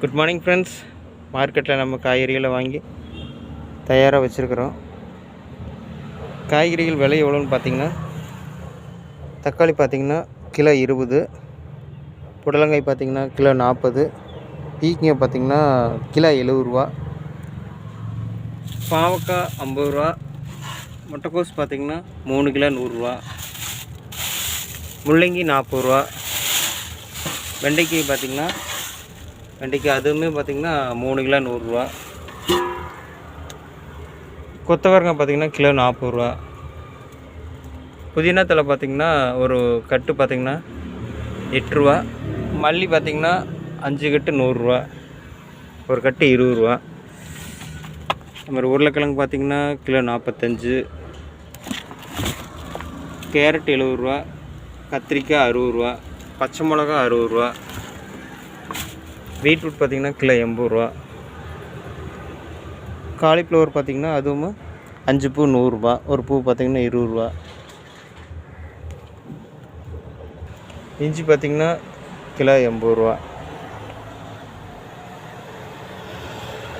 Good morning friends மார்க்கெட்டில் நம்ம காய்கறிகளை வாங்கி தயாராக வச்சுருக்குறோம். காய்கறிகள் விலை எவ்வளோன்னு பார்த்தீங்கன்னா தக்காளி பார்த்திங்கன்னா கிலோ இருபது புடலங்காய் பார்த்தீங்கன்னா கிலோ நாற்பது பீக்கிங்க பார்த்திங்கன்னா கிலோ எழுபது ரூபா பாவக்காய் ஐம்பது ரூபா முட்டைக்கோஸ் பார்த்தீங்கன்னா மூணு கிலோ நூறுரூவா முள்ளங்கி நாற்பது ரூபா வெண்டைக்காய் பார்த்தீங்கன்னா வெண்டைக்காய் அதுவுமே பார்த்தீங்கன்னா மூணு கிலோ நூறுரூவா. கொத்தவரங்காய் பார்த்தீங்கன்னா கிலோ நாற்பது ரூபா புதினா தலை பார்த்தீங்கன்னா ஒரு கட்டு பார்த்தீங்கன்னா எட்டுருவா. மல்லி பார்த்தீங்கன்னா அஞ்சு கட்டு நூறுரூவா. ஒரு கட்டு இருபது ரூபா மாதிரி உருளைக்கிழங்கு பார்த்தீங்கன்னா கிலோ நாற்பத்தஞ்சு. கேரட் எழுபது ரூபா கத்திரிக்காய் அறுபது ரூபா பச்சை மிளகா அறுபது ரூபா பீட்ரூட் பார்த்தீங்கன்னா கிலோ எண்பது ரூபா. காலிஃப்ளவர் பார்த்திங்கன்னா அதுவும் அஞ்சு பூ நூறுரூபா ஒரு பூ பார்த்தீங்கன்னா இருபது ரூபா. இஞ்சி பார்த்தீங்கன்னா கிலோ எண்பது ரூபா.